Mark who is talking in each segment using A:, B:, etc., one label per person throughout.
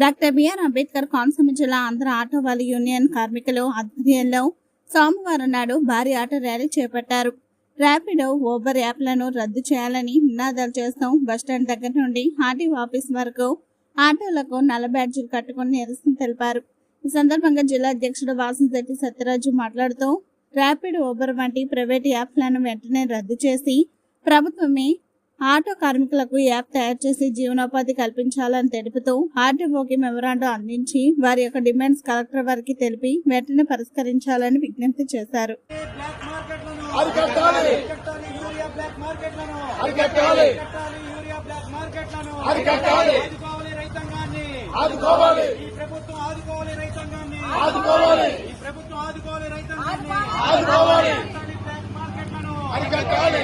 A: Doctor BR Ambedkar Konaseema జిల్లా Andhra auto వాళ్ళ union కార్మికులు ఆధ్వర్యంలో సోమవారం నాడు భారీ ఆటో ర్యాలీ చేపట్టారు. ర్యాపిడో ఓబర్ యాప్లను రద్దు చేయాలని నినాదాలు చేస్తూ బస్టాండ్ దగ్గర నుండి ఆర్టీఓ ఆఫీస్ వరకు ఆటోలకు నల్ల బ్యాడ్జీలు కట్టుకుని నిరసన తెలిపారు. ఈ సందర్భంగా జిల్లా అధ్యక్షుడు వాసంశెట్టి సత్యరాజు మాట్లాడుతూ ర్యాపిడ్ ఓబర్ వంటి ప్రైవేట్ యాప్లను వెంటనే రద్దు చేసి ప్రభుత్వమే ఆటో కార్మికులకు యాప్ తయారు చేసి జీవనోపాధి కల్పించాలని తెలుపుతూ ఆర్టీఓకి మెమరాండం అందించి వారి యొక్క డిమాండ్స్ కలెక్టర్ వారికి తెలిపి వెంటనే పరిష్కరించాలని విజ్ఞప్తి చేశారు.
B: ఆదుకోవాలి రైతాంగాన్ని
C: ఆదుకోవాలి.
B: ఈ ప్రభుత్వం ఆదుకోవాలి. రైతాంగాన్ని
C: ఆదుకోవాలి.
B: ఈ ప్రభుత్వం ఆదుకోవాలి. రైతాంగాన్ని
C: ఆదుకోవాలి.
B: అరికట్టాలి.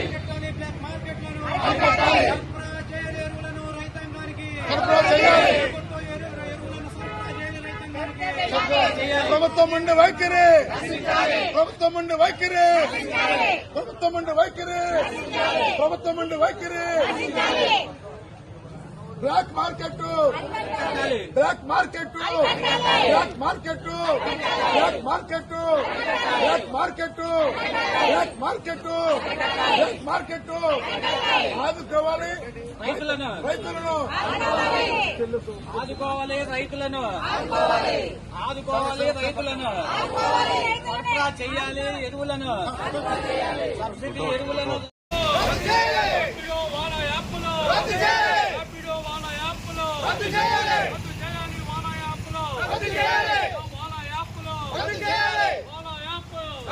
B: ప్రభుత్వ ఎరువులు ఎరువులను సరఫరా చేయాలి రైతాంగానికి
C: ప్రభుత్వం ఉండి వైఖరి. ప్రభుత్వం ఉండి వైఖరి. ప్రభుత్వం ఉండి వైఖరి. ప్రభుత్వం ఉండి వైఖరి. Black market. Black market. Black market. Black market. Black market. Black market. Black market. ఆదుకోవాలి
B: రైతులను.
C: రైతులను.
B: ఆదుకోవాలి. రైతులను. ఆదుకోవాలి. రైతులను. సరఫరా చేయాలి ఎరువులను. సబ్సిడీ ఎరువులను ర్యాపిడో వాన యాప్ను ర్యాపిడో వాన యాప్ను రద్దు చేయాలి వాన యాప్ను వాన యాప్ను వాన యాప్ వాన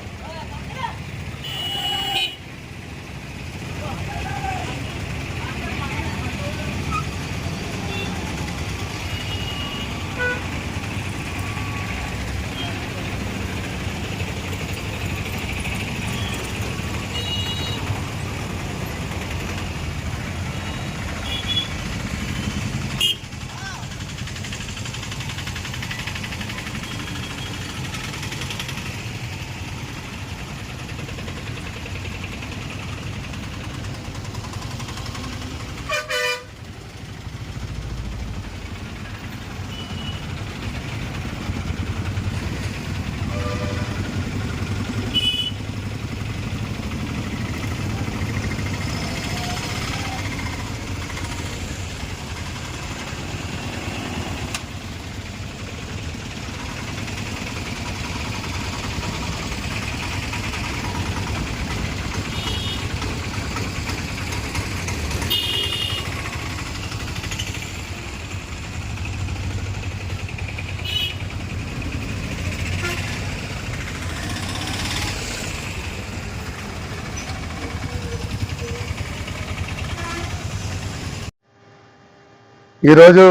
C: ఈరోజు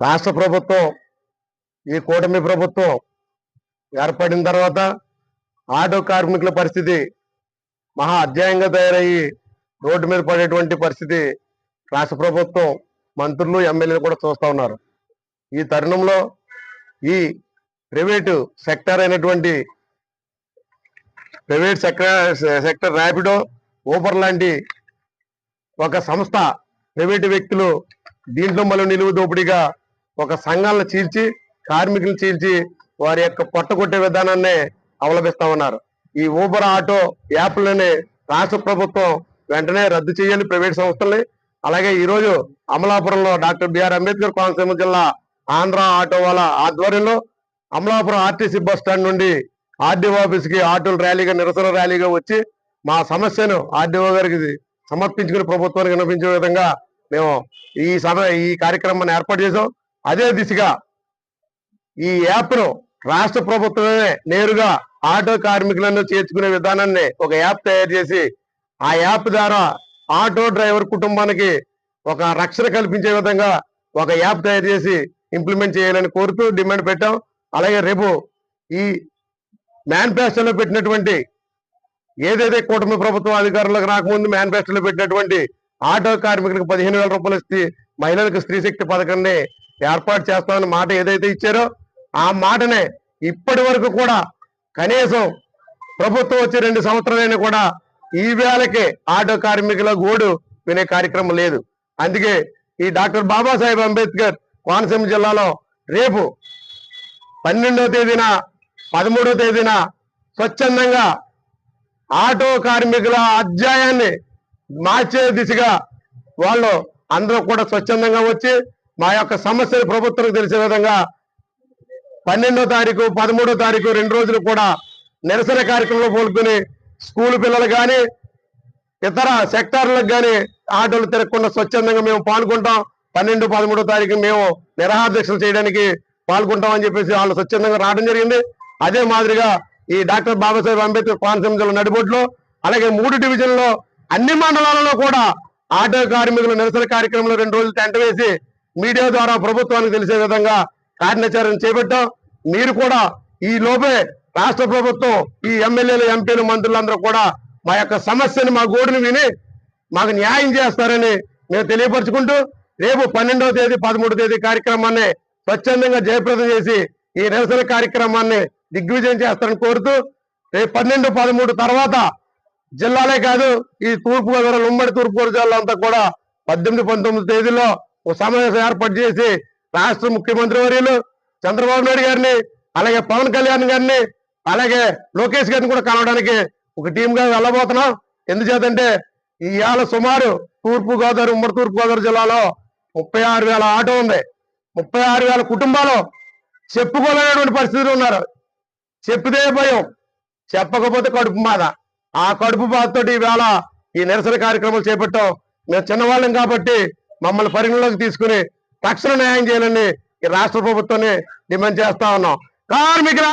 C: రాష్ట్ర ప్రభుత్వం ఈ కూటమి ప్రభుత్వం ఏర్పడిన తర్వాత ఆటో కార్మికుల పరిస్థితి మహా అధ్యాయంగా తయారయ్యి రోడ్డు మీద పడేటువంటి పరిస్థితి రాష్ట్ర ప్రభుత్వం మంత్రులు ఎమ్మెల్యేలు కూడా చూస్తా ఉన్నారు. ఈ తరుణంలో ఈ ప్రైవేటు సెక్టర్ అయినటువంటి private sector sector Rapido Uber లాంటి ఒక సంస్థ ప్రైవేటు వ్యక్తులు దీంట్లో మళ్ళీ నిలువు దోపిడీగా ఒక సంఘాలను చీల్చి కార్మికులను చీల్చి వారి యొక్క పొట్టగొట్టే విధానాన్ని అవలంబిస్తా ఉన్నారు. ఈ ఊబర్ ఆటో యాప్లని రాష్ట్ర ప్రభుత్వం వెంటనే రద్దు చేయాలి ప్రైవేట్ సంస్థల్ని అలాగే ఈరోజు అమలాపురంలో డాక్టర్ బిఆర్ అంబేద్కర్ కోనసీమ జిల్లా ఆంధ్ర ఆటో వాళ్ళ ఆధ్వర్యంలో అమలాపురం ఆర్టీసీ బస్ స్టాండ్ నుండి ఆర్డీఓ ఆఫీస్కి ఆటోలు ర్యాలీగా నిరసన ర్యాలీగా వచ్చి మా సమస్యను ఆర్డీఓ గారికి సమర్పించుకుని ప్రభుత్వానికి వినిపించే విధంగా మేము ఈ సభ ఈ కార్యక్రమాన్ని ఏర్పాటు చేసాం అదే దిశగా ఈ యాప్ను రాష్ట్ర ప్రభుత్వమే నేరుగా ఆటో కార్మికులను చేర్చుకునే విధానాన్ని ఒక యాప్ తయారు చేసి ఆ యాప్ ద్వారా ఆటో డ్రైవర్ కుటుంబానికి ఒక రక్షణ కల్పించే విధంగా ఒక యాప్ తయారు చేసి ఇంప్లిమెంట్ చేయాలని కోరుతూ డిమాండ్ పెట్టాం. అలాగే రేపు ఈ మేనిఫెస్టోలో పెట్టినటువంటి ఏదైతే కూటమి ప్రభుత్వం అధికారంలోకి రాకముందు మేనిఫెస్టోలో పెట్టినటువంటి ఆటో కార్మికులకు పదిహేను వేల రూపాయలు ఇస్తే మహిళలకు స్త్రీ శక్తి పథకాన్ని ఏర్పాటు చేస్తామని మాట ఏదైతే ఇచ్చారో ఆ మాటనే ఇప్పటి వరకు కూడా కనీసం ప్రభుత్వం వచ్చి రెండు సంవత్సరాలైనా కూడా ఈ వేళకి ఆటో కార్మికుల గోడు వినే కార్యక్రమం లేదు. అందుకే ఈ డాక్టర్ బాబాసాహెబ్ అంబేద్కర్ కోనసీమ జిల్లాలో రేపు పన్నెండవ తేదీన పదమూడవ తేదీన స్వచ్ఛందంగా ఆటో కార్మికుల అధ్యాయాన్ని మార్చే దిశగా వాళ్ళు అందరూ కూడా స్వచ్ఛందంగా వచ్చి మా యొక్క సమస్యలు ప్రభుత్వం తెలిసే విధంగా పన్నెండో తారీఖు పదమూడో తారీఖు రెండు రోజులు కూడా నిరసన కార్యక్రమంలో పాల్గొని స్కూల్ పిల్లలు కానీ ఇతర సెక్టార్లకు కానీ ఆటోలు తిరగకుండా స్వచ్ఛందంగా మేము పాల్గొంటాం. పన్నెండు పదమూడో తారీఖు మేము నిరాహారదీక్షలు చేయడానికి పాల్గొంటాం అని చెప్పేసి వాళ్ళు స్వచ్ఛందంగా రావడం జరిగింది. అదే మాదిరిగా ఈ డాక్టర్ బాబాసాహెబ్ అంబేద్కర్ కోనసీమ జిల్లా నడిబొడ్లో అలాగే మూడు డివిజన్లో అన్ని మండలాలలో కూడా ఆటో కార్మికులు నిరసన కార్యక్రమంలో రెండు రోజులు టెంట వేసి మీడియా ద్వారా ప్రభుత్వానికి తెలిసే విధంగా కార్యాచరణ చేపట్టాం. మీరు కూడా ఈ లోపే రాష్ట్ర ప్రభుత్వం ఈ ఎమ్మెల్యేలు ఎంపీలు మంత్రులందరూ కూడా మా యొక్క సమస్యని మా గోడుని విని మాకు న్యాయం చేస్తారని మేము తెలియపరుచుకుంటూ రేపు పన్నెండవ తేదీ పదమూడవ తేదీ కార్యక్రమాన్ని స్వచ్ఛందంగా జయప్రదం చేసి ఈ నిరసన కార్యక్రమాన్ని దిగ్విజయం చేస్తారని కోరుతూ రేపు పన్నెండు పదమూడు తర్వాత జిల్లాలే కాదు ఈ తూర్పుగోదావరి ఉమ్మడి తూర్పుగోదావరి జిల్లా అంతా కూడా పద్దెనిమిది పంతొమ్మిది తేదీలో ఒక సమావేశం ఏర్పాటు చేసి రాష్ట్ర ముఖ్యమంత్రి వర్యులు చంద్రబాబు నాయుడు గారిని అలాగే పవన్ కళ్యాణ్ గారిని అలాగే లోకేష్ గారిని కూడా కలవడానికి ఒక టీంగా వెళ్ళబోతున్నాం. ఎందుచేతంటే ఇవాళ సుమారు తూర్పుగోదావరి ఉమ్మడి తూర్పుగోదావరి జిల్లాలో ముప్పై ఆరు వేల ఆటో ఉంది. ముప్పై ఆరు వేల కుటుంబాలు చెప్పుకోలేనటువంటి పరిస్థితులు ఉన్నారు. చెప్పితే భయం. చెప్పకపోతే కడుపు మాదా. ఆ కడుపు బాధతోటి ఈవేళ ఈ నిరసన కార్యక్రమాలు చేపట్టాం. మేము చిన్నవాళ్ళం కాబట్టి మమ్మల్ని పరిగణలోకి తీసుకుని తక్షణ న్యాయం చేయాలని ఈ రాష్ట్ర ప్రభుత్వాన్ని డిమాండ్ చేస్తా ఉన్నాం. కార్మికుల